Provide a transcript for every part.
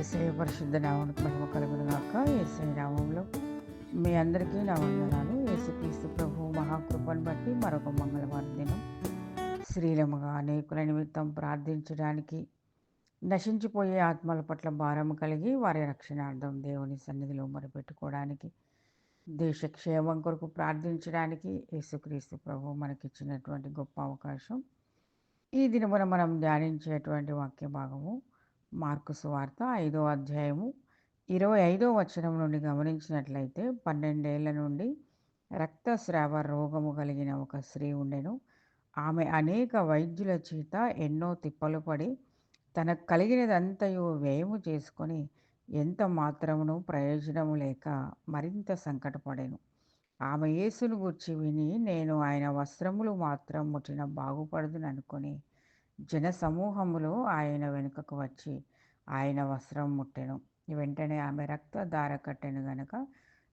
ఏసై పరిశుద్ధ నామానికి మహిమ కలుగును గాక. ఏసఐ నామంలో మీ అందరికీ నా వందనాలు. యేసుక్రీస్తు ప్రభు మహాకృపను బట్టి మరొక మంగళవారం దినం శ్రీలముగా అనేకుల నిమిత్తం ప్రార్థించడానికి నశించిపోయే ఆత్మల పట్ల భారం కలిగి వారి రక్షణార్థం దేవుని సన్నిధిలో మొరపెట్టుకోవడానికి దేశ క్షేమం కొరకు ప్రార్థించడానికి యేసుక్రీస్తు ప్రభు మనకిచ్చినటువంటి గొప్ప అవకాశం. ఈ దినమున మనం ధ్యానించేటువంటి వాక్య భాగము మార్కు సువార్త ఐదో అధ్యాయము. ఇరవై ఐదో వచనం నుండి గమనించినట్లయితే పన్నెండేళ్ళ నుండి రక్తస్రావ రోగము కలిగిన ఒక స్త్రీ ఉండెను. ఆమె అనేక వైద్యుల చేత ఎన్నో తిప్పలు పడి తనకు కలిగినదంతయు వ్యయము చేసుకొని ఎంత మాత్రమును ప్రయోజనము లేక మరింత సంకటపడెను. ఆమె యేసును గుర్చి విని నేను ఆయన వస్త్రములు మాత్రం ముట్టిన బాగుపడదును జన సమూహములో ఆయన వెనుకకు వచ్చి ఆయన వస్త్రం ముట్టెను. వెంటనే ఆమె రక్తధార కట్టెను గనక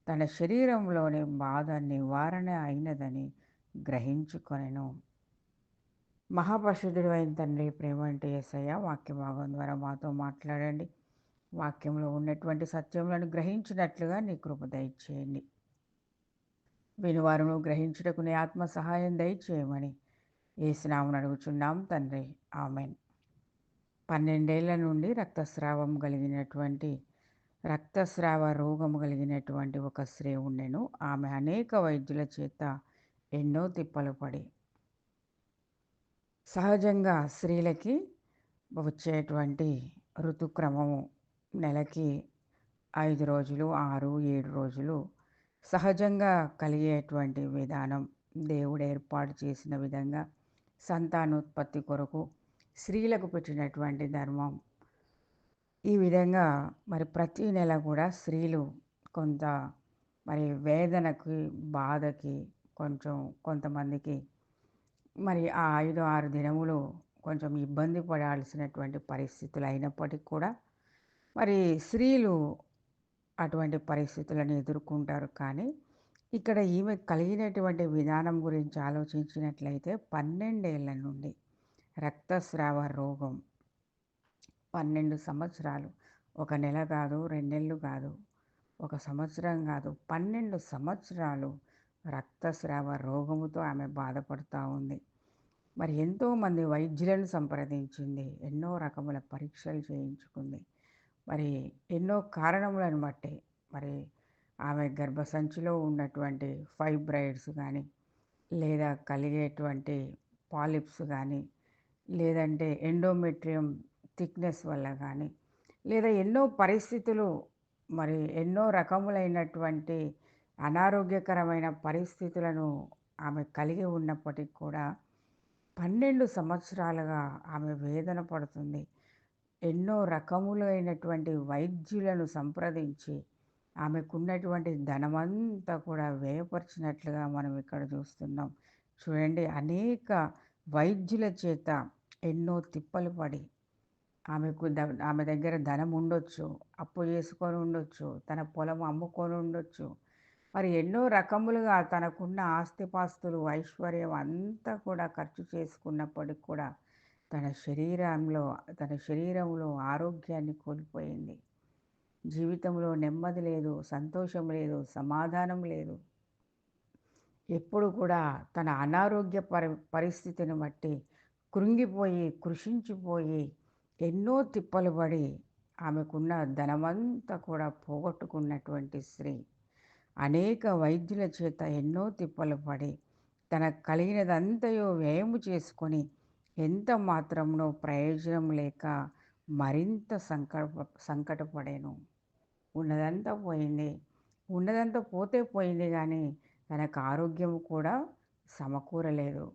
తన శరీరంలోని బాధ నివారణ అయినదని గ్రహించుకొనెను. మహాపరిశుద్ధుడు అయిన తండ్రి ప్రేమ అంటే ఏసయ్య వాక్య భాగం ద్వారా మాతో మాట్లాడండి. వాక్యంలో ఉన్నటువంటి సత్యములను గ్రహించినట్లుగా నీ కృప దయచేయండి. వినువారును గ్రహించుటకు నీ ఆత్మ సహాయం దయచేయమని ఏసునామను అడుగుచున్నాం తండ్రి. ఆమెన్. పన్నెండేళ్ళ నుండి రక్తస్రావం కలిగినటువంటి రక్తస్రావ రోగము కలిగినటువంటి ఒక స్త్రీ ఉండెను ఆమె అనేక వైద్యుల చేత ఎన్నో తిప్పలు పడి సహజంగా స్త్రీలకి వచ్చేటువంటి ఋతుక్రమము నెలకి ఐదు రోజులు ఆరు ఏడు రోజులు సహజంగా కలిగేటువంటి విధానం దేవుడు ఏర్పాటు చేసిన విధంగా సంతానోత్పత్తి కొరకు స్త్రీలకు పెట్టినటువంటి ధర్మం. ఈ విధంగా మరి ప్రతి నెల కూడా స్త్రీలు కొంత మరి వేదనకి బాధకి కొంచెం కొంతమందికి మరి ఆ ఐదు ఆరు దినములు కొంచెం ఇబ్బంది పడాల్సినటువంటి పరిస్థితులు అయినప్పటికీ కూడా మరి స్త్రీలు అటువంటి పరిస్థితులను ఎదుర్కొంటారు. కానీ ఇక్కడ ఈమె కలిగినటువంటి విధానం గురించి ఆలోచించినట్లయితే పన్నెండేళ్ళ నుండి రక్తస్రావ రోగం. పన్నెండు సంవత్సరాలు. ఒక నెల కాదు రెండేళ్ళు కాదు ఒక సంవత్సరం కాదు. పన్నెండు సంవత్సరాలు రక్తస్రావ రోగముతో ఆమె బాధపడుతూ ఉంది. మరి ఎంతోమంది వైద్యులను సంప్రదించింది ఎన్నో రకముల పరీక్షలు చేయించుకుంది. మరి ఎన్నో కారణములను బట్టి మరి ఆమె గర్భసంచిలో ఉన్నటువంటి ఫైబ్రాయిడ్స్ కానీ లేదా కలిగేటువంటి పాలిప్స్ కానీ లేదంటే ఎండోమెట్రియం థిక్నెస్ వల్ల కానీ లేదా ఎన్నో పరిస్థితులు మరి ఎన్నో రకములైనటువంటి అనారోగ్యకరమైన పరిస్థితులను ఆమె కలిగి ఉన్నప్పటికీ కూడా పన్నెండు సంవత్సరాలుగా ఆమె వేదన పడుతుంది. ఎన్నో రకములైనటువంటి వైద్యులను సంప్రదించి ఆమెకున్నటువంటి ధనమంతా కూడా వ్యయపరిచినట్లుగా మనం ఇక్కడ చూస్తున్నాం. చూడండి అనేక వైద్యుల చేత ఎన్నో తిప్పలు పడి ఆమెకు ద ఆమె దగ్గర ధనం ఉండొచ్చు అప్పు చేసుకొని ఉండొచ్చు తన పొలం అమ్ముకొని ఉండొచ్చు. మరి ఎన్నో రకములుగా తనకున్న ఆస్తిపాస్తులు ఐశ్వర్యం అంతా కూడా ఖర్చు చేసుకున్నప్పటికి కూడా తన శరీరంలో తన శరీరంలో ఆరోగ్యాన్ని కోల్పోయింది. జీవితంలో నెమ్మది లేదు సంతోషం లేదు సమాధానం లేదు. ఎప్పుడు కూడా తన అనారోగ్య పరి పరిస్థితిని బట్టి కృంగిపోయి కృషించిపోయి ఎన్నో తిప్పలు పడి ఆమెకున్న ధనమంతా కూడా పోగొట్టుకున్నటువంటి స్త్రీ అనేక వైద్యుల చేత ఎన్నో తిప్పలు పడి తనకు కలిగినదంతయో వ్యయము చేసుకొని ఎంత మాత్రమునో ప్రయోజనం లేక మరింత సంకట సంకటపడాను. ఉన్నదంతా పోయింది. ఉన్నదంతా పోతే పోయింది కానీ తనకు ఆరోగ్యం కూడా సమకూరలేదు.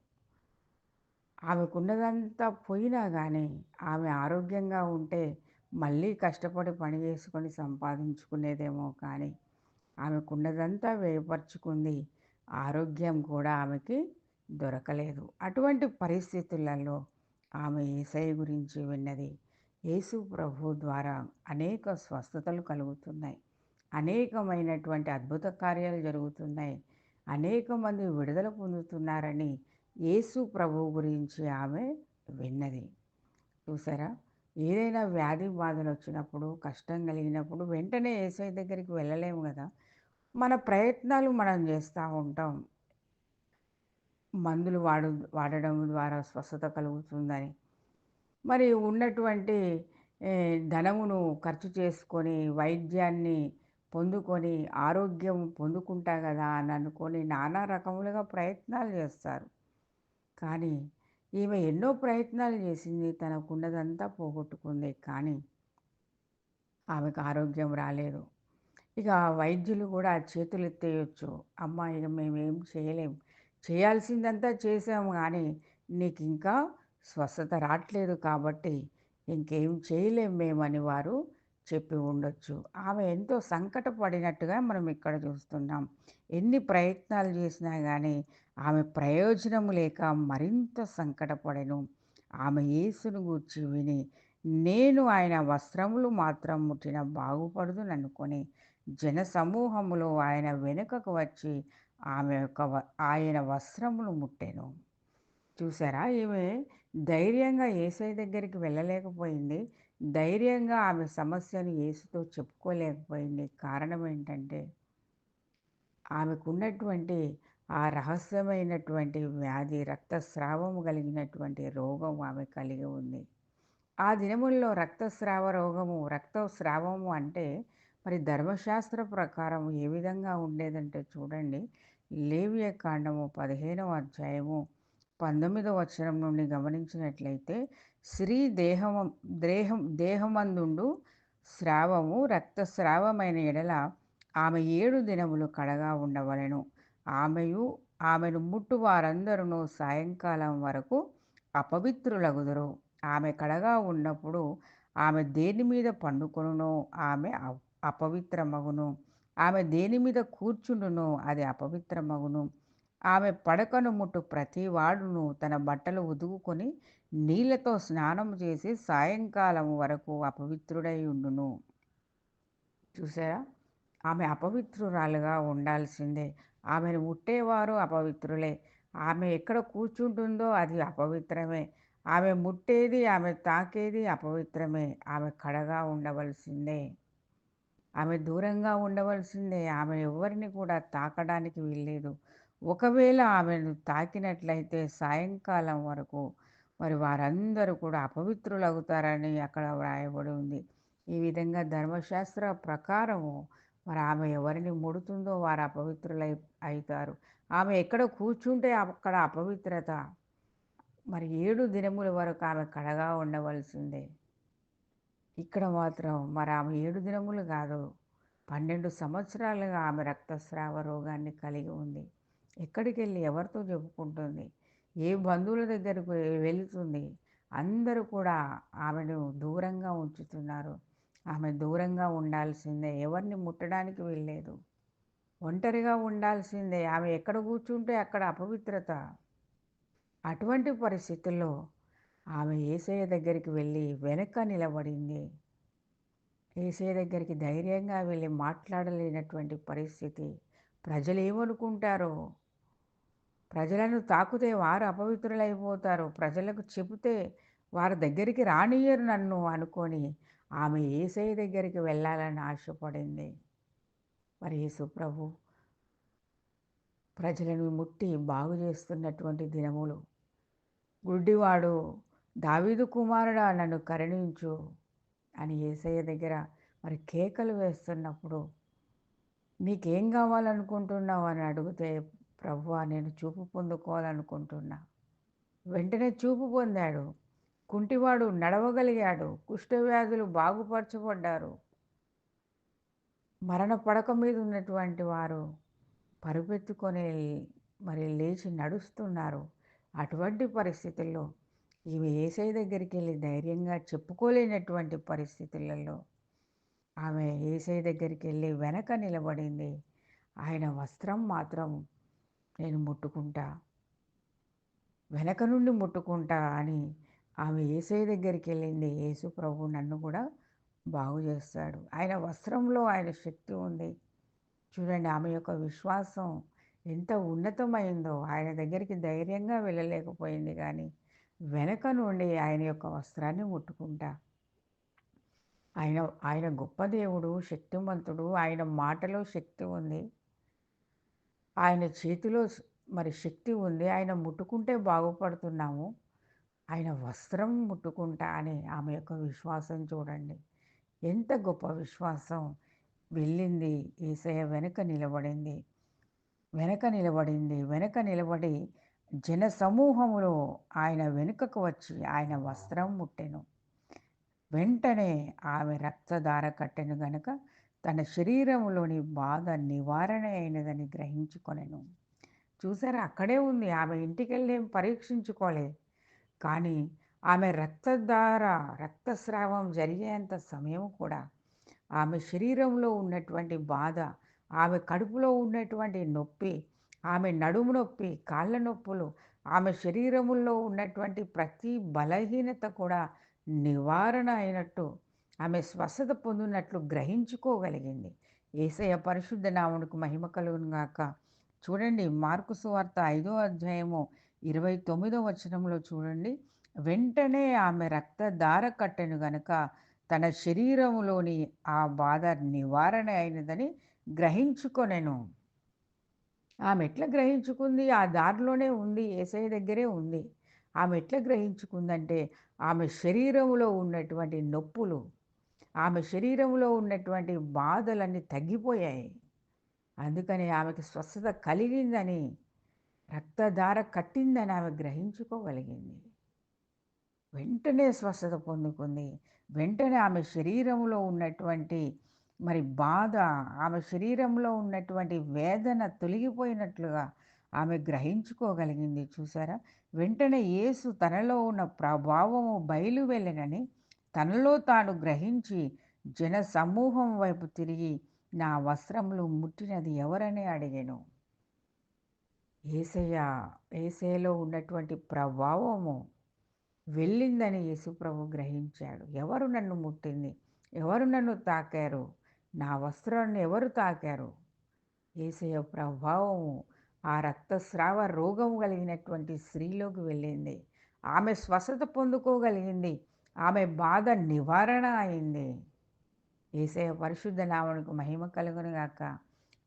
ఆమెకున్నదంతా పోయినా కానీ ఆమె ఆరోగ్యంగా ఉంటే మళ్ళీ కష్టపడి పని చేసుకొని సంపాదించుకునేదేమో కానీ ఆమెకున్నదంతా వేయపరుచుకుంది ఆరోగ్యం కూడా ఆమెకి దొరకలేదు. అటువంటి పరిస్థితులలో ఆమె ఏసై గురించి విన్నది. యేసు ప్రభు ద్వారా అనేక స్వస్థతలు కలుగుతున్నాయి. అనేకమైనటువంటి అద్భుత కార్యాలు జరుగుతున్నాయి. అనేక మంది విడుదల పొందుతున్నారని యేసు ప్రభు గురించి ఆమె విన్నది. చూసారా? ఏదైనా వ్యాధి బాధలు వచ్చినప్పుడు, కష్టం కలిగినప్పుడు వెంటనే ఏసై దగ్గరికి వెళ్ళలేము కదా. మన ప్రయత్నాలు మనం చేస్తూ ఉంటాం. మందులు వాడు వాడడం ద్వారా స్వస్థత కలుగుతుందని. మరి ఉన్నటువంటి ధనమును ఖర్చు చేసుకొని వైద్యాన్ని పొందుకొని ఆరోగ్యం పొందుకుంటా కదా అని అనుకొని నానా రకములుగా ప్రయత్నాలు చేస్తారు. కానీ ఈమె ఎన్నో ప్రయత్నాలు చేసింది తనకున్నదంతా పోగొట్టుకుంది. కానీ ఆమెకు ఆరోగ్యం రాలేదు. ఇక వైద్యులు కూడా చేతులు ఎత్తేయొచ్చు అమ్మ ఇక మేమేం చేయలేం. చేయాల్సిందంతా చేసాము కానీ నీకు ఇంకా స్వస్థత రావట్లేదు కాబట్టి ఇంకేం చేయలేం మేమని వారు చెప్పి ఉండొచ్చు. ఆమె ఎంతో సంకటపడినట్టుగా మనం ఇక్కడ చూస్తున్నాం. ఎన్ని ప్రయత్నాలు చేసినా కానీ ఆమె ప్రయోజనం లేక మరింత సంకటపడెను. ఆమె యేసును గూర్చి విని నేను ఆయన వస్త్రములు మాత్రం ముట్టిన బాగుపడదు అనుకొని జన సమూహములో ఆయన వెనుకకు వచ్చి ఆమె యొక్క ఆయన వస్త్రములు ముట్టెను. చూసారా? ఈమె ధైర్యంగా ఏసై దగ్గరికి వెళ్ళలేకపోయింది. ధైర్యంగా ఆమె సమస్యను ఏసుతో చెప్పుకోలేకపోయింది. కారణం ఏంటంటే ఆమెకున్నటువంటి ఆ రహస్యమైనటువంటి వ్యాధి రక్తస్రావము కలిగినటువంటి రోగం ఆమె కలిగి ఉంది. ఆ దినముల్లో రక్తస్రావ రోగము రక్తస్రావము అంటే మరి ధర్మశాస్త్ర ప్రకారం ఏ విధంగా ఉండేదంటే చూడండి. లేవియ కాండము పదిహేనవ అధ్యాయము పంతొమ్మిదవ వచనం నుండి గమనించినట్లయితే స్త్రీ దేహం దేహం దేహమందుండు స్రావము రక్తస్రావమైన ఎడల ఆమె ఏడు దినములు కడగా ఉండవలెను. ఆమెయు ఆమెను ముట్టు వారందరూ సాయంకాలం వరకు అపవిత్రులగుదురు. ఆమె కడగా ఉన్నప్పుడు ఆమె దేని మీద పండుకొనునో ఆమె అపవిత్రమగును. ఆమె దేని మీద కూర్చుండునో అది అపవిత్రమగును. ఆమె పడకను ముట్టు ప్రతి వాడును తన బట్టలు ఉదుగుకొని నీళ్ళతో స్నానం చేసి సాయంకాలం వరకు అపవిత్రుడై ఉండును. చూసారా? ఆమె అపవిత్రురాలుగా ఉండాల్సిందే. ఆమెను ముట్టేవారు అపవిత్రులే. ఆమె ఎక్కడ కూర్చుంటుందో అది అపవిత్రమే. ఆమె ముట్టేది ఆమె తాకేది అపవిత్రమే. ఆమె కడగా ఉండవలసిందే. ఆమె దూరంగా ఉండవలసిందే. ఆమె ఎవరిని కూడా తాకడానికి వీల్లేదు. ఒకవేళ ఆమెను తాకినట్లయితే సాయంకాలం వరకు మరి వారందరూ కూడా అపవిత్రులవుతారని అక్కడ వ్రాయబడి ఉంది. ఈ విధంగా ధర్మశాస్త్ర ప్రకారము మరి ఆమె ఎవరిని ముడుతుందో వారు అపవిత్రులై అవుతారు ఆమె ఎక్కడ కూర్చుంటే అక్కడ అపవిత్రత. మరి ఏడు దినముల వరకు ఆమె కడగా ఉండవలసిందే. ఇక్కడ మాత్రం మరి ఆమె ఏడు దినములు కాదు పన్నెండు సంవత్సరాలుగా ఆమె రక్తస్రావ రోగాన్ని కలిగి ఉంది. ఎక్కడికి వెళ్ళి ఎవరితో చెప్పుకుంటుంది? ఏ బంధువుల దగ్గరకు వెళుతుంది? అందరూ కూడా ఆమెను దూరంగా ఉంచుతున్నారు. ఆమె దూరంగా ఉండాల్సిందే. ఎవరిని ముట్టడానికి వెళ్ళలేదు. ఒంటరిగా ఉండాల్సిందే. ఆమె ఎక్కడ కూర్చుంటే అక్కడ అపవిత్రత. అటువంటి పరిస్థితుల్లో ఆమె ఏసయ్య దగ్గరికి వెళ్ళి వెనక నిలబడింది. ఏసయ్య దగ్గరికి ధైర్యంగా వెళ్ళి మాట్లాడలేనటువంటి పరిస్థితి. ప్రజలు ఏమనుకుంటారో ప్రజలను తాకుతే వారు అపవిత్రులైపోతారు. ప్రజలకు చెబితే వారి దగ్గరికి రానియరు నన్ను అనుకొని ఆమె ఏసై దగ్గరికి వెళ్ళాలని ఆశపడింది. మరి యేసు ప్రజలను ముట్టి బాగు చేస్తున్నటువంటి దినములు. గుడ్డివాడు దావీదు కుమారుడా నన్ను కరుణించు అని ఏసయ్య దగ్గర మరి కేకలు వేస్తున్నప్పుడు నీకేం కావాలనుకుంటున్నావు? అని అడిగితే ప్రవ్వా నేను చూపు పొందుకోవాలనుకుంటున్నా. వెంటనే చూపు పొందాడు. కుంటివాడు నడవగలిగాడు. కుష్ఠవ్యాధులు బాగుపరచబడ్డారు. మరణ పడక మీద ఉన్నటువంటి వారు పరుపెత్తుకొని మరి లేచి నడుస్తున్నారు. అటువంటి పరిస్థితుల్లో ఈమె ఏసై దగ్గరికి వెళ్ళి ధైర్యంగా చెప్పుకోలేనటువంటి పరిస్థితులలో ఆమె ఏసై దగ్గరికి వెళ్ళి వెనక నిలబడింది. ఆయన వస్త్రం మాత్రం నేను ముట్టుకుంటా? వెనక నుండి ముట్టుకుంటా అని ఆమె ఏసై దగ్గరికి వెళ్ళింది. యేసు ప్రభు నన్ను కూడా బాగు చేస్తాడు. ఆయన వస్త్రంలో ఆయన శక్తి ఉంది. చూడండి ఆమె యొక్క విశ్వాసం ఎంత ఉన్నతమైందో. ఆయన దగ్గరికి ధైర్యంగా వెళ్ళలేకపోయింది కానీ వెనక నుండి ఆయన యొక్క వస్త్రాన్ని ముట్టుకుంటా. ఆయన ఆయన గొప్ప దేవుడు శక్తిమంతుడు. ఆయన మాటలో శక్తి ఉంది. ఆయన చేతిలో మరి శక్తి ఉంది. ఆయన ముట్టుకుంటే బాగుపడుతున్నాము. ఆయన వస్త్రం ముట్టుకుంటా అని ఆమె యొక్క విశ్వాసం చూడండి. ఎంత గొప్ప విశ్వాసం. వెళ్ళింది ఏసయ వెనక నిలబడింది. వెనక నిలబడింది. వెనక నిలబడి జన సమూహములో ఆయన వెనుకకు వచ్చి ఆయన వస్త్రం ముట్టెను. వెంటనే ఆమె రక్తధార కట్టెను గనక తన శరీరంలోని బాధ నివారణ అయినదని గ్రహించుకొనెను. చూసారా అక్కడే ఉంది. ఆమె ఇంటికి వెళ్ళి పరీక్షించుకోలే. కానీ ఆమె రక్తధార రక్తస్రావం జరిగేంత సమయం కూడా ఆమె శరీరంలో ఉన్నటువంటి బాధ ఆమె కడుపులో ఉన్నటువంటి నొప్పి ఆమె నడుము నొప్పి కాళ్ళ నొప్పులు ఆమె శరీరములో ఉన్నటువంటి ప్రతి బలహీనత కూడా నివారణ అయినట్టు ఆమె స్వస్థత పొందినట్లు గ్రహించుకోగలిగింది. ఏసయ పరిశుద్ధ నామునికి మహిమ కలుగునుగాక చూడండి మార్కు సువార్త ఐదో అధ్యాయము ఇరవై తొమ్మిదో వచనంలో చూడండి. వెంటనే ఆమె రక్తధార కట్టెను గనక తన శరీరంలోని ఆ బాధ నివారణ అయినదని గ్రహించుకొనెను. ఆమె ఎట్లా గ్రహించుకుంది? ఆ దారిలోనే ఉంది ఏసఐ దగ్గరే ఉంది. ఆమె ఎట్లా గ్రహించుకుందంటే ఆమె శరీరంలో ఉన్నటువంటి నొప్పులు ఆమె శరీరంలో ఉన్నటువంటి బాధలన్నీ తగ్గిపోయాయి. అందుకని ఆమెకి స్వస్థత కలిగిందని రక్తధార కట్టిందని ఆమె గ్రహించుకోగలిగింది. వెంటనే స్వస్థత పొందుకుంది. వెంటనే ఆమె శరీరంలో ఉన్నటువంటి మరి బాధ ఆమె శరీరంలో ఉన్నటువంటి వేదన తొలగిపోయినట్లుగా ఆమె గ్రహించుకోగలిగింది. చూసారా? వెంటనే యేసు తనలో ఉన్న ప్రభావము బయలు వెళ్ళనని తనలో తాను గ్రహించి జన సమూహం వైపు తిరిగి నా వస్త్రంలో ముట్టినది ఎవరని అడిగాను. ఏసయ్య ఏసయ్యలో ఉన్నటువంటి ప్రభావము వెళ్ళిందని యేసుప్రభు గ్రహించాడు. ఎవరు నన్ను ముట్టింది? ఎవరు నన్ను తాకారు? నా వస్త్రాన్ని ఎవరు తాకారు? ఏసయ ప్రభావము ఆ రక్తస్రావ రోగం కలిగినటువంటి స్త్రీలోకి వెళ్ళింది. ఆమె స్వస్థత పొందుకోగలిగింది. ఆమె బాధ నివారణ అయింది. ఏసయ పరిశుద్ధ నామనికి మహిమ కలుగునుగాక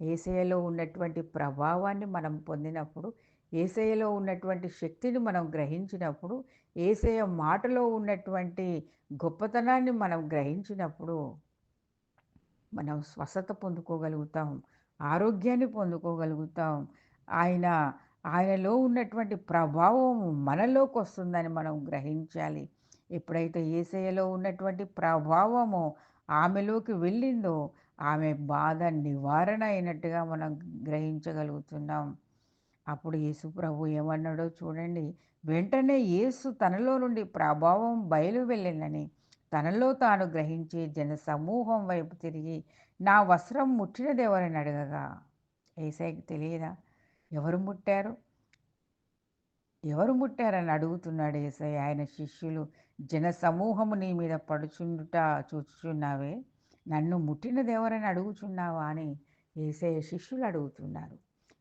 ఏసయలో ఉన్నటువంటి ప్రభావాన్ని మనం పొందినప్పుడు ఏసయలో ఉన్నటువంటి శక్తిని మనం గ్రహించినప్పుడు ఏసయ మాటలో ఉన్నటువంటి గొప్పతనాన్ని మనం గ్రహించినప్పుడు మనం స్వస్థత పొందుకోగలుగుతాం ఆరోగ్యాన్ని పొందుకోగలుగుతాం. ఆయన ఆయనలో ఉన్నటువంటి ప్రభావం మనలోకి వస్తుందని మనం గ్రహించాలి. ఎప్పుడైతే ఏసయ్యలో ఉన్నటువంటి ప్రభావము ఆమెలోకి వెళ్ళిందో ఆమె బాధ నివారణ అయినట్టుగా మనం గ్రహించగలుగుతున్నాం. అప్పుడు యేసు ప్రభు ఏమన్నాడో చూడండి. వెంటనే యేసు తనలో నుండి ప్రభావం బయలు వెళ్ళిందని తనలో తాను గ్రహించి జన సమూహం వైపు తిరిగి నా వస్త్రం ముట్టినది ఎవరని అడగగా? ఏసైకి తెలియదా? ఎవరు ముట్టారు? ఎవరు ముట్టారని అడుగుతున్నాడు ఏసై ఆయన శిష్యులు జన సమూహము నీ మీద పడుచుండుట చూచుచున్నావే. నన్ను ముట్టినది ఎవరని అడుగుచున్నావా అని ఏసయ్య శిష్యులు అడుగుతున్నారు.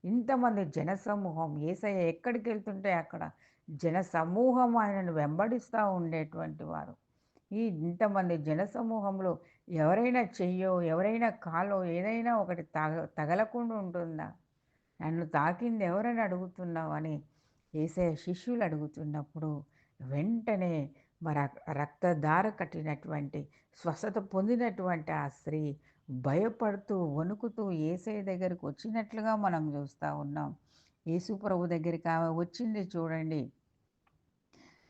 ఇంతమంది జన సమూహం ఏసయ్య ఎక్కడికి వెళ్తుంటే అక్కడ జన సమూహం ఆయనను వెంబడిస్తూ ఉండేటువంటి వారు. ఈ ఇంతమంది జన సమూహంలో ఎవరైనా చెయ్యో ఎవరైనా కాలో ఏదైనా ఒకటి తగ తగలకుండా ఉంటుందా? నన్ను తాకింది ఎవరని అడుగుతున్నావు అని ఏసే శిష్యులు అడుగుతున్నప్పుడు వెంటనే మరి రక్తధార కట్టినటువంటి స్వస్థత పొందినటువంటి ఆ స్త్రీ భయపడుతూ వణుకుతూ ఏసై దగ్గరికి వచ్చినట్లుగా మనం చూస్తూ ఉన్నాం. యేసు ప్రభు దగ్గరికి ఆమె వచ్చింది చూడండి.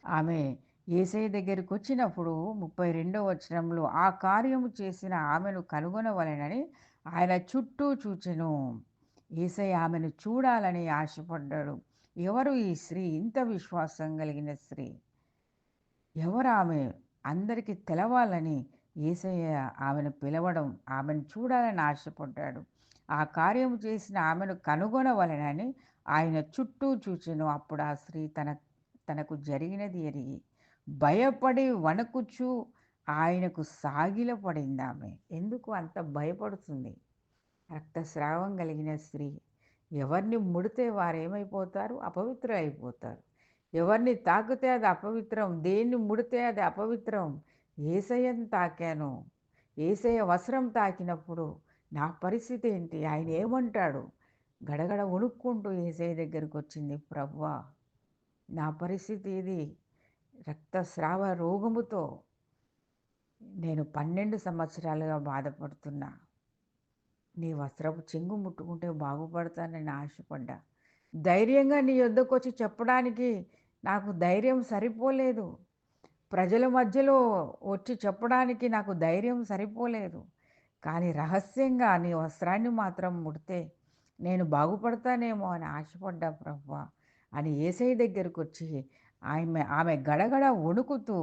ఆమె ఏసై దగ్గరికి వచ్చినప్పుడు ముప్పై రెండో వచనంలో ఆ కార్యము చేసిన ఆమెను కనుగొనవలెనని ఆయన చుట్టూ చూచెను. ఏసై ఆమెను చూడాలని ఆశపడ్డాడు. ఎవరు ఈ స్త్రీ? ఇంత విశ్వాసం కలిగిన స్త్రీ. ఎవరామె ఆమె అందరికీ తెలవాలని ఏసయ్య ఆమెను పిలవడం ఆమెను చూడాలని ఆశపడ్డాడు. ఆ కార్యం చేసిన ఆమెను కనుగొనవలనని ఆయన చుట్టూ చూచెను. అప్పుడు ఆ స్త్రీ తన తనకు జరిగినది ఎరిగి భయపడి వణుకుచూ ఆయనకు సాగిలపడింది ఆమె. ఎందుకు అంత భయపడుతుంది? రక్తస్రావం కలిగిన స్త్రీ ఎవరిని ముడితే వారు ఏమైపోతారు? అపవిత్ర అయిపోతారు ఎవరిని తాకితే అది అపవిత్రం? దేన్ని ముడితే అది అపవిత్రం? ఏసయ్యను తాకాను. ఏసయ్య వస్త్రం తాకినప్పుడు నా పరిస్థితి ఏంటి? ఆయన ఏమంటాడు? గడగడ వణుక్కుంటూ ఏసయ్య దగ్గరికి వచ్చింది ప్రవ్వా నా పరిస్థితి ఇది. రక్తస్రావ రోగముతో నేను పన్నెండు సంవత్సరాలుగా బాధపడుతున్నా. నీ వస్త్రపు చెంగు ముట్టుకుంటే బాగుపడతానని ఆశపడ్డా. ధైర్యంగా నీ యొద్దకు వచ్చి చెప్పడానికి నాకు ధైర్యం సరిపోలేదు. ప్రజల మధ్యలో వచ్చి చెప్పడానికి నాకు ధైర్యం సరిపోలేదు. కానీ రహస్యంగా నీ వస్త్రాన్ని మాత్రం ముడితే నేను బాగుపడతానేమో అని ఆశపడ్డా ప్రభు అని ఏసై దగ్గరకు వచ్చి ఆమె ఆమె గడగడ వణుకుతూ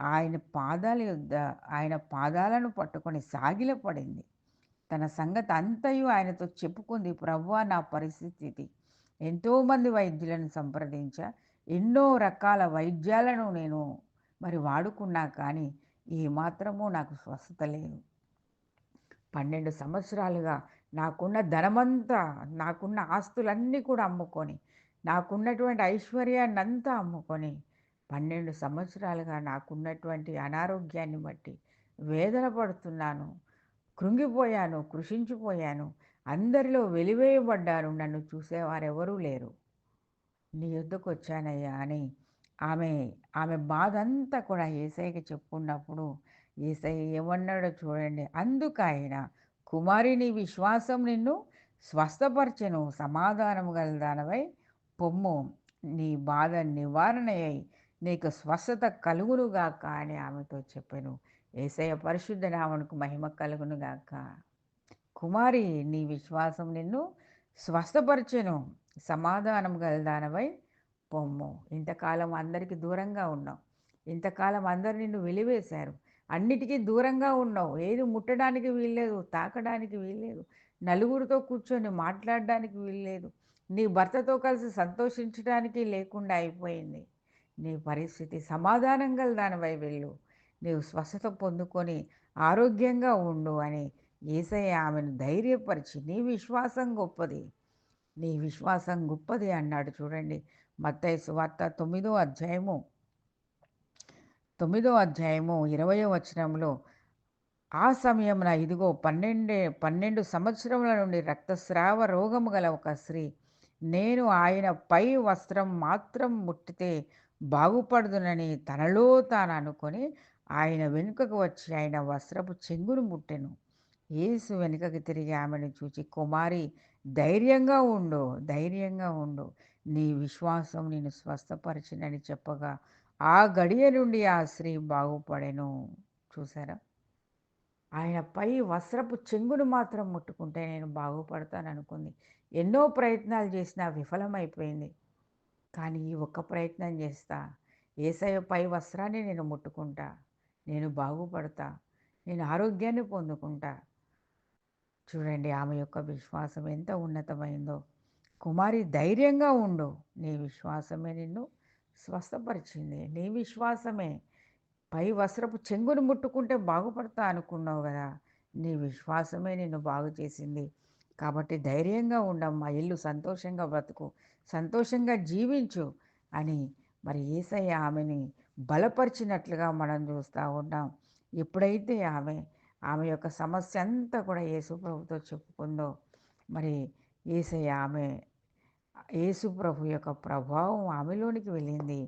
ఆయన పాదాల యుద్ధ ఆయన పాదాలను పట్టుకొని సాగిలపడింది. తన సంగతి అంతయు ఆయనతో చెప్పుకుంది. ప్రవ్వా నా పరిస్థితి ఎంతోమంది వైద్యులను సంప్రదించా. ఎన్నో రకాల వైద్యాలను నేను మరి వాడుకున్నా కానీ ఏమాత్రమూ నాకు స్వస్థత లేదు. పన్నెండు సంవత్సరాలుగా నాకున్న ధనమంతా నాకున్న ఆస్తులన్నీ కూడా అమ్ముకొని నాకున్నటువంటి ఐశ్వర్యాన్ని అంతా అమ్ముకొని పన్నెండు సంవత్సరాలుగా నాకున్నటువంటి అనారోగ్యాన్ని బట్టి వేదన పడుతున్నాను కృంగిపోయాను కృషించిపోయాను అందరిలో వెలివేయబడ్డాను నన్ను చూసేవారెవరూ లేరు. నీ యుద్ధకు వచ్చానయ్యా అని ఆమె ఆమె బాధ అంతా కూడా ఏసైకి చెప్పుకున్నప్పుడు ఏసై ఏమన్నాడో చూడండి. అందుకు ఆయన కుమారి నీ విశ్వాసం నిన్ను స్వస్థపరచెను. సమాధానము గలదానవై పొమ్ము. నీ బాధ నివారణ అయి నీకు స్వస్థత కలుగునుగాక అని ఆమెతో చెప్పాను. ఏసయ్య పరిశుద్ధ నామనుకు మహిమ కలుగునుగాక కుమారి నీ విశ్వాసం నిన్ను స్వస్థపరచెను. సమాధానం గల దానవై పొమ్ము. ఇంతకాలం అందరికీ దూరంగా ఉన్నావు. ఇంతకాలం అందరు నిన్ను వెలివేశారు. అన్నిటికీ దూరంగా ఉన్నావు. ఏది ముట్టడానికి వీల్లేదు తాకడానికి వీల్లేదు. నలుగురితో కూర్చొని మాట్లాడడానికి వీల్లేదు. నీ భర్తతో కలిసి సంతోషించడానికి లేకుండా అయిపోయింది. నీ పరిస్థితి సమాధానం గల దానివై వెళ్ళు. నీవు స్వస్థత పొందుకొని ఆరోగ్యంగా ఉండు అని ఏసయ్య ఆమెను ధైర్యపరిచి నీ విశ్వాసం గొప్పది. నీ విశ్వాసం గొప్పది అన్నాడు చూడండి. మత్తయి సువార్త తొమ్మిదో అధ్యాయము. తొమ్మిదో అధ్యాయము ఇరవయో వచనంలో ఆ సమయమున ఇదిగో పన్నెండే పన్నెండు సంవత్సరముల నుండి రక్తస్రావ రోగము గల ఒక స్త్రీ నేను ఆయన పై వస్త్రం మాత్రం ముట్టితే బాగుపడదునని తనలో తాను అనుకొని ఆయన వెనుకకు వచ్చి ఆయన వస్త్రపు చెంగును ముట్టెను. యేసు వెనుకకి తిరిగి ఆమెను చూచి కుమారి ధైర్యంగా ఉండు ధైర్యంగా ఉండు. నీ విశ్వాసం నేను స్వస్థపరిచినని చెప్పగా ఆ గడియ నుండి ఆ స్త్రీ బాగుపడెను. చూసారా? ఆయన పై వస్త్రపు చెంగును మాత్రం ముట్టుకుంటే నేను బాగుపడతాను అనుకుంది ఎన్నో ప్రయత్నాలు చేసినా విఫలమైపోయింది. కానీ ఈ ఒక్క ప్రయత్నం చేస్తా. ఏసయ పై వస్త్రాన్ని నేను ముట్టుకుంటా. నేను బాగుపడతా. నేను ఆరోగ్యాన్ని పొందుకుంటా. చూడండి ఆమె యొక్క విశ్వాసం ఎంత ఉన్నతమైందో. కుమారి ధైర్యంగా ఉండు. నీ విశ్వాసమే నిన్ను స్వస్థపరిచింది. నీ విశ్వాసమే. పై వస్త్రపు చెంగును ముట్టుకుంటే బాగుపడతా అనుకున్నావు కదా. నీ విశ్వాసమే నిన్ను బాగు చేసింది. కాబట్టి ధైర్యంగా ఉండమ్మా. ఇల్లు సంతోషంగా బ్రతుకు. సంతోషంగా జీవించు అని మరి ఏసయ్య ఆమెని బలపరిచినట్లుగా మనం చూస్తూ ఉన్నాం ఎప్పుడైతే ఆమె ఆమె యొక్క సమస్య అంతా కూడా యేసుప్రభుతో చెప్పుకుందో. మరి ఏసయ్య ఆమె యేసుప్రభు యొక్క ప్రభావం ఆమెలోనికి వెళ్ళింది.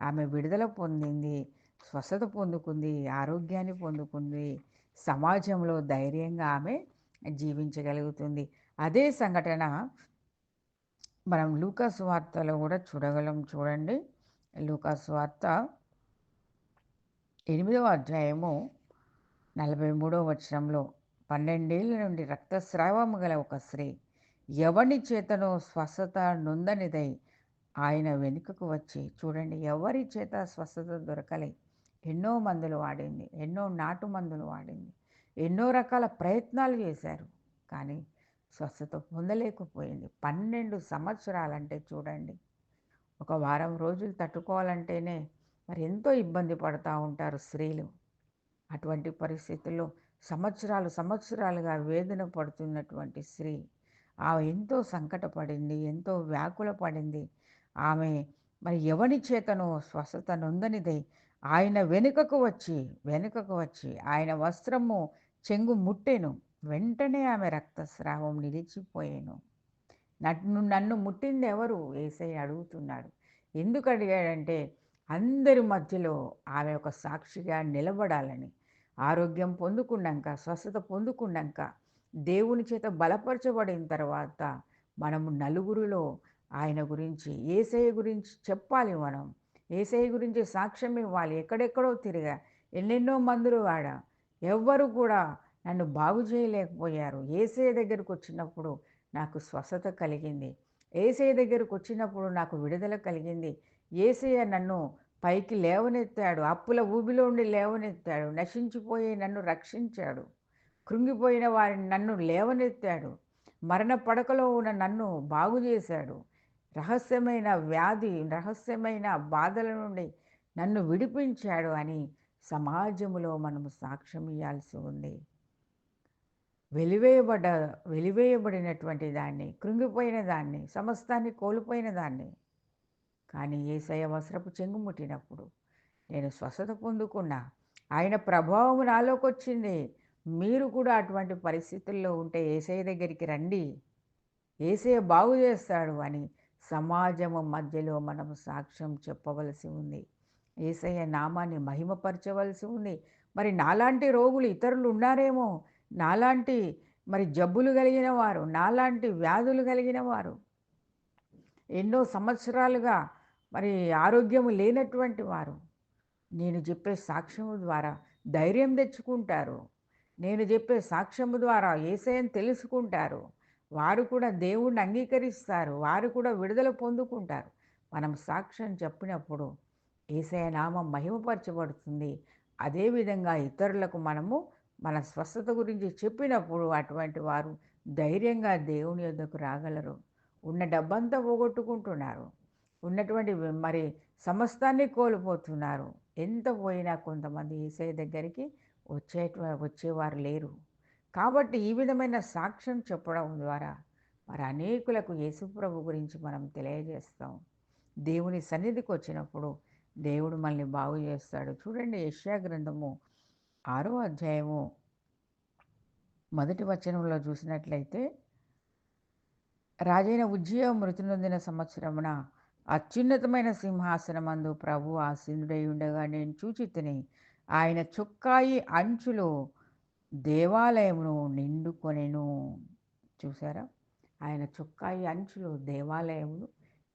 ఆమె విడుదల పొందింది స్వస్థత పొందుకుంది ఆరోగ్యాన్ని పొందుకుంది సమాజంలో ధైర్యంగా ఆమె జీవించగలుగుతుంది. అదే సంఘటన మనం లూకాస్ వార్తలో కూడా చూడగలం. చూడండి. లూకాస్ వార్త ఎనిమిదవ అధ్యాయము నలభై మూడో వచనంలో పన్నెండేళ్ళ నుండి రక్తస్రావము గల ఒక స్త్రీ ఎవరి చేతనో స్వస్థత నొందనిదై ఆయన వెనుకకు వచ్చి చూడండి ఎవరి చేత స్వస్థత దొరకలే? ఎన్నో మందులు వాడింది ఎన్నో నాటు మందులు వాడింది ఎన్నో రకాల ప్రయత్నాలు చేశారు. కానీ స్వస్థత పొందలేకపోయింది. పన్నెండు సంవత్సరాలంటే చూడండి ఒక వారం రోజులు తట్టుకోవాలంటేనే మరి ఎంతో ఇబ్బంది పడుతూ ఉంటారు స్త్రీలు. అటువంటి పరిస్థితుల్లో సంవత్సరాలు సంవత్సరాలుగా వేదన పడుతున్నటువంటి స్త్రీ ఆమె ఎంతో సంకటపడింది ఎంతో వ్యాకుల పడింది ఆమె మరి ఎవని చేతను స్వస్థత నొందనిదై. ఆయన వెనుకకు వచ్చి వెనుకకు వచ్చి ఆయన వస్త్రము చెంగు ముట్టెను. వెంటనే ఆమె రక్తస్రావం నిలిచిపోయాను. నన్ను నన్ను ముట్టింది ఎవరు? ఏసయ్య అడుగుతున్నాడు. ఎందుకు అడిగాడంటే అందరి మధ్యలో ఆమె ఒక సాక్షిగా నిలబడాలని. ఆరోగ్యం పొందుకున్నాక స్వస్థత పొందుకున్నాక దేవుని చేత బలపరచబడిన తర్వాత మనము నలుగురిలో ఆయన గురించి ఏసఐ గురించి చెప్పాలి మనం. ఏసఐ గురించి సాక్ష్యం ఇవ్వాలి. ఎక్కడెక్కడో తిరిగా ఎన్నెన్నో మందులు వాడ. ఎవ్వరు కూడా నన్ను బాగు చేయలేకపోయారు. ఏసఐ దగ్గరకు వచ్చినప్పుడు నాకు స్వస్థత కలిగింది. ఏసఐ దగ్గరకు వచ్చినప్పుడు నాకు విడుదల కలిగింది. ఏసయ్య నన్ను పైకి లేవనెత్తాడు. అప్పుల ఊబిలో ఉండి లేవనెత్తాడు. నశించిపోయి నన్ను రక్షించాడు. కృంగిపోయిన వారిని నన్ను లేవనెత్తాడు. మరణ పడకలో ఉన్న నన్ను బాగు చేశాడు. రహస్యమైన వ్యాధి రహస్యమైన బాధల నుండి నన్ను విడిపించాడు అని సమాజంలో మనము సాక్ష్యం ఇవ్వాల్సి ఉంది. వెలివేయబడ్డ వెలివేయబడినటువంటి దాన్ని కృంగిపోయిన దాన్ని సమస్తాన్ని కోల్పోయిన దాన్ని కానీ ఏసయ వస్త్రపు చెంగుముట్టినప్పుడు నేను స్వస్థత పొందుకున్నా. ఆయన ప్రభావం నాలోకి వచ్చింది మీరు కూడా అటువంటి పరిస్థితుల్లో ఉంటే ఏసయ దగ్గరికి రండి. ఏసయ్య బాగు చేస్తాడు అని సమాజము మధ్యలో మనం సాక్ష్యం చెప్పవలసి ఉంది. ఏసయ్య నామాన్ని మహిమపరచవలసి ఉంది. మరి నాలాంటి రోగులు ఇతరులు ఉన్నారేమో? నాలాంటి మరి జబ్బులు కలిగిన వారు నాలాంటి వ్యాధులు కలిగిన వారు. ఎన్నో సంవత్సరాలుగా మరి ఆరోగ్యము లేనటువంటి వారు నేను చెప్పే సాక్ష్యము ద్వారా ధైర్యం తెచ్చుకుంటారు. నేను చెప్పే సాక్ష్యము ద్వారా ఏసయని తెలుసుకుంటారు. వారు కూడా దేవుణ్ణి అంగీకరిస్తారు. వారు కూడా విడుదల పొందుకుంటారు. మనం సాక్ష్యం చెప్పినప్పుడు ఏసయ నామం మహిమపరచబడుతుంది. అదేవిధంగా ఇతరులకు మనము మన స్వస్థత గురించి చెప్పినప్పుడు అటువంటి వారు ధైర్యంగా దేవుని యొద్దకు రాగలరు. ఉన్న డబ్బంతా పోగొట్టుకుంటున్నారు. ఉన్నటువంటి మరి సమస్తాన్ని కోల్పోతున్నారు. ఎంత పోయినా కొంతమంది ఏసై దగ్గరికి వచ్చే వచ్చేవారు లేరు. కాబట్టి ఈ విధమైన సాక్ష్యం చెప్పడం ద్వారా మరి అనేకులకు యేసుప్రభు గురించి మనం తెలియజేస్తాం. దేవుని సన్నిధికి వచ్చినప్పుడు దేవుడు మనల్ని బాగు చేస్తాడు. చూడండి యష్యా గ్రంథము ఆరో అధ్యాయము మొదటి వచనంలో చూసినట్లయితే రాజైన ఉజ్జయ మృతి నొందిన సంవత్సరమున అత్యున్నతమైన సింహాసనమందు ప్రభు ఆసీనుడై ఉండగా నేను చూచి తిని ఆయన చుక్కాయి అంచులు దేవాలయమును నిండుకొనెను. చూసారా ఆయన చుక్కాయి అంచులు దేవాలయమును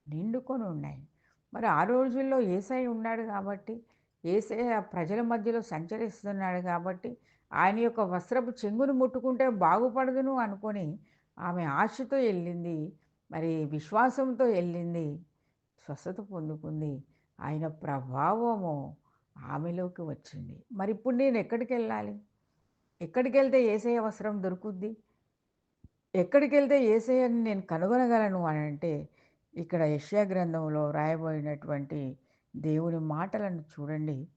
నిండుకొని ఉన్నాయి. మరి ఆ రోజుల్లో ఏసై ఉన్నాడు కాబట్టి ఏసై ప్రజల మధ్యలో సంచరిస్తున్నాడు కాబట్టి ఆయన యొక్క వస్త్రపు చెంగును ముట్టుకుంటే బాగుపడదును అనుకొని ఆమె ఆశతో వెళ్ళింది. మరి విశ్వాసంతో వెళ్ళింది. స్వస్థత పొందుకుంది. ఆయన ప్రభావము ఆమెలోకి వచ్చింది. మరి ఇప్పుడు నేను ఎక్కడికి వెళ్ళాలి? ఎక్కడికి వెళ్తే ఏసయ వస్త్రం దొరుకుద్ది? ఎక్కడికి వెళ్తే ఏసయ్యని నేను కనుగొనగలను అని అంటే ఇక్కడ యష్యా గ్రంథంలో రాయబోయినటువంటి దేవుని మాటలను చూడండి.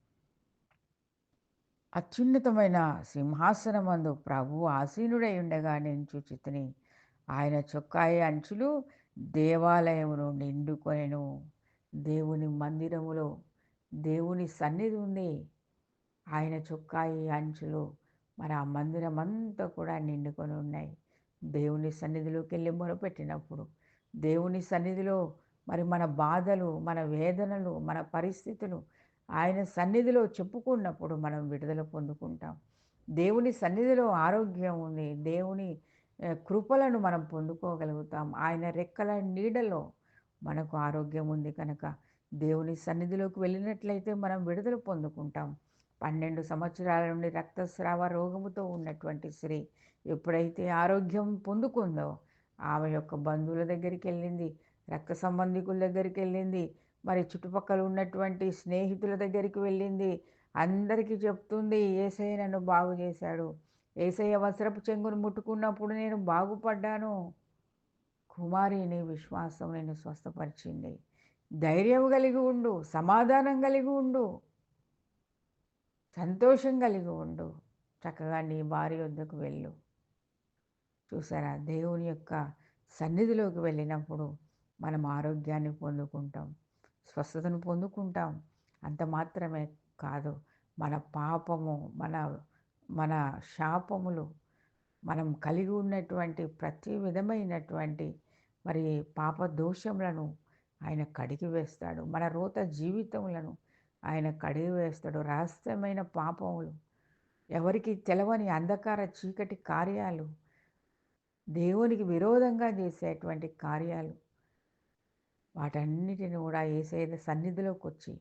అత్యున్నతమైన సింహాసనమందు ప్రభు ఆసీనుడై ఉండగా నేను చూచితిని. ఆయన చొక్కాయి అంచులు దేవాలయమును నిండుకొనెను. దేవుని మందిరములో దేవుని సన్నిధి ఉంది. ఆయన చొక్కాయి అంచులు మరి ఆ మందిరం అంతా కూడా నిండుకొని ఉన్నాయి. దేవుని సన్నిధిలోకి వెళ్ళి మొరపెట్టినప్పుడు దేవుని సన్నిధిలో మరి మన బాధలు మన వేదనలు మన పరిస్థితులు ఆయన సన్నిధిలో చెప్పుకున్నప్పుడు మనం విడుదల పొందుకుంటాం. దేవుని సన్నిధిలో ఆరోగ్యం ఉంది. దేవుని కృపలను మనం పొందుకోగలుగుతాం. ఆయన రెక్కల నీడలో మనకు ఆరోగ్యం ఉంది కనుక దేవుని సన్నిధిలోకి వెళ్ళినట్లయితే మనం విడుదల పొందుకుంటాం. పన్నెండు సంవత్సరాల నుండి రక్తస్రావ రోగముతో ఉన్నటువంటి స్త్రీ ఎప్పుడైతే ఆరోగ్యం పొందుకుందో ఆమె యొక్క బంధువుల దగ్గరికి వెళ్ళింది రక్త సంబంధికుల దగ్గరికి వెళ్ళింది మరి చుట్టుపక్కల ఉన్నటువంటి స్నేహితుల దగ్గరికి వెళ్ళింది అందరికీ చెప్తుంది ఏసై నన్ను బాగు చేశాడు. ఏసయ్య వస్త్రపు చెంగును ముట్టుకున్నప్పుడు నేను బాగుపడ్డాను. కుమారి నీ విశ్వాసం నేను స్వస్థపరిచింది. ధైర్యం కలిగి ఉండు సమాధానం కలిగి ఉండు సంతోషం కలిగి ఉండు. చక్కగా నీ భార్య వద్దకు వెళ్ళు. చూసారా? దేవుని యొక్క సన్నిధిలోకి వెళ్ళినప్పుడు మనం ఆరోగ్యాన్ని పొందుకుంటాం స్వస్థతను పొందుకుంటాం. అంత మాత్రమే కాదు మన పాపము మన మన శాపములు మనం కలిగి ఉన్నటువంటి ప్రతి విధమైనటువంటి మరి పాప దోషములను ఆయన కడిగి వేస్తాడు. మన రోత జీవితములను ఆయన కడిగి వేస్తాడు. రహస్యమైన పాపములు ఎవరికి తెలవని అంధకార చీకటి కార్యాలు దేవునికి విరోధంగా చేసేటువంటి కార్యాలు వాటన్నిటిని కూడా ఏసైన సన్నిధిలోకి వచ్చి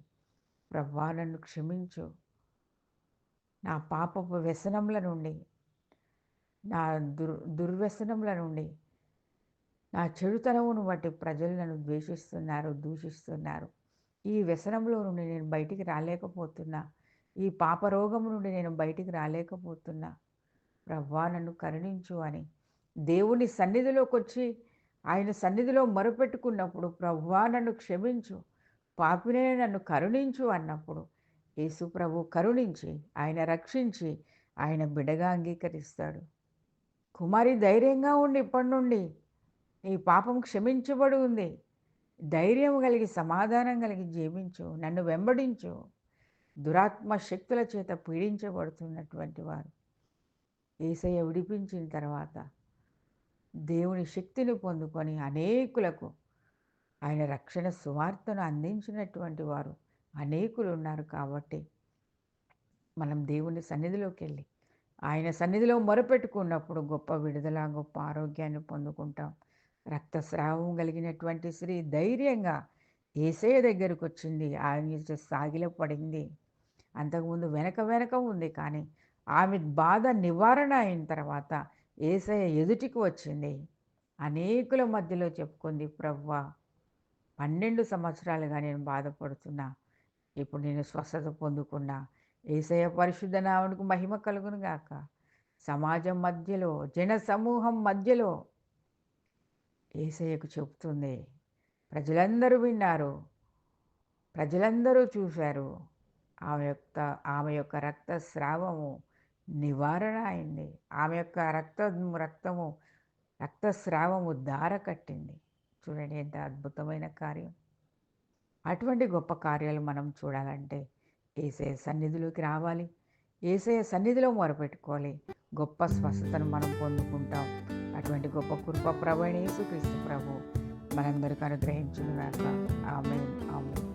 ప్రభా నన్ను క్షమించు. నా పాపపు వ్యసనముల నుండి నా దుర్ దుర్వ్యసనముల నుండి నా చెడుతనమును బట్టి ప్రజలు నన్ను ద్వేషిస్తున్నారు దూషిస్తున్నారు. ఈ వ్యసనంలో నుండి నేను బయటికి రాలేకపోతున్నా. ఈ పాపరోగం నుండి నేను బయటికి రాలేకపోతున్నా. ప్రభా నన్ను కరుణించు అని. దేవుని సన్నిధిలోకి వచ్చి ఆయన సన్నిధిలో మొరపెట్టుకున్నప్పుడు ప్రవ్వా నన్ను క్షమించు. పాపినే నన్ను కరుణించు అన్నప్పుడు యేసుప్రభు కరుణించి ఆయన రక్షించి ఆయన బిడగా అంగీకరిస్తాడు. కుమారి ధైర్యంగా ఉండి ఇప్పటి నుండి నీ పాపం క్షమించబడి ఉంది. ధైర్యం కలిగి సమాధానం కలిగి జీవించు. నన్ను వెంబడించు. దురాత్మ శక్తుల చేత పీడించబడుతున్నటువంటి వారు. ఏసయ్య విడిపించిన తర్వాత దేవుని శక్తిని పొందుకొని అనేకులకు ఆయన రక్షణ సువార్తను అందించినటువంటి వారు అనేకులు ఉన్నారు కాబట్టి మనం దేవుని సన్నిధిలోకి వెళ్ళి ఆయన సన్నిధిలో మొరపెట్టుకున్నప్పుడు గొప్ప విడుదల గొప్ప ఆరోగ్యాన్ని పొందుకుంటాం. రక్తస్రావం కలిగినటువంటి స్త్రీ ధైర్యంగా ఏసయ్య దగ్గరకు వచ్చింది ఆమె సాగిల పడింది. అంతకుముందు వెనక వెనక ఉంది కానీ ఆమె బాధ నివారణ అయిన తర్వాత ఏసయ్య ఎదుటికి వచ్చింది. అనేకుల మధ్యలో చెప్పుకుంది ప్రవ్వా పన్నెండు సంవత్సరాలుగా నేను బాధపడుతున్నా. ఇప్పుడు నేను స్వస్థత పొందుకున్నా. ఏసయ పరిశుద్ధ నామునికి మహిమ కలుగును గాక. సమాజం మధ్యలో జన సమూహం మధ్యలో ఏసయ్యకు చెబుతుంది. ప్రజలందరూ విన్నారు. ప్రజలందరూ చూశారు. ఆమె యొక్క ఆమె యొక్క రక్తస్రావము నివారణ అయింది. ఆమె యొక్క రక్త రక్తము రక్తస్రావము దార కట్టింది చూడండి ఎంత అద్భుతమైన కార్యం. అటువంటి గొప్ప కార్యాలు మనం చూడాలంటే ఏసయ సన్నిధిలోకి రావాలి. ఏసయ సన్నిధిలో మొరపెట్టుకోవాలి. గొప్ప స్వస్థతను మనం పొందుకుంటాం. అటువంటి గొప్ప కృప ప్రభు యేసుక్రీస్తు ప్రభు మనందరికీ అనుగ్రహించుగాక ఆమె ఆమె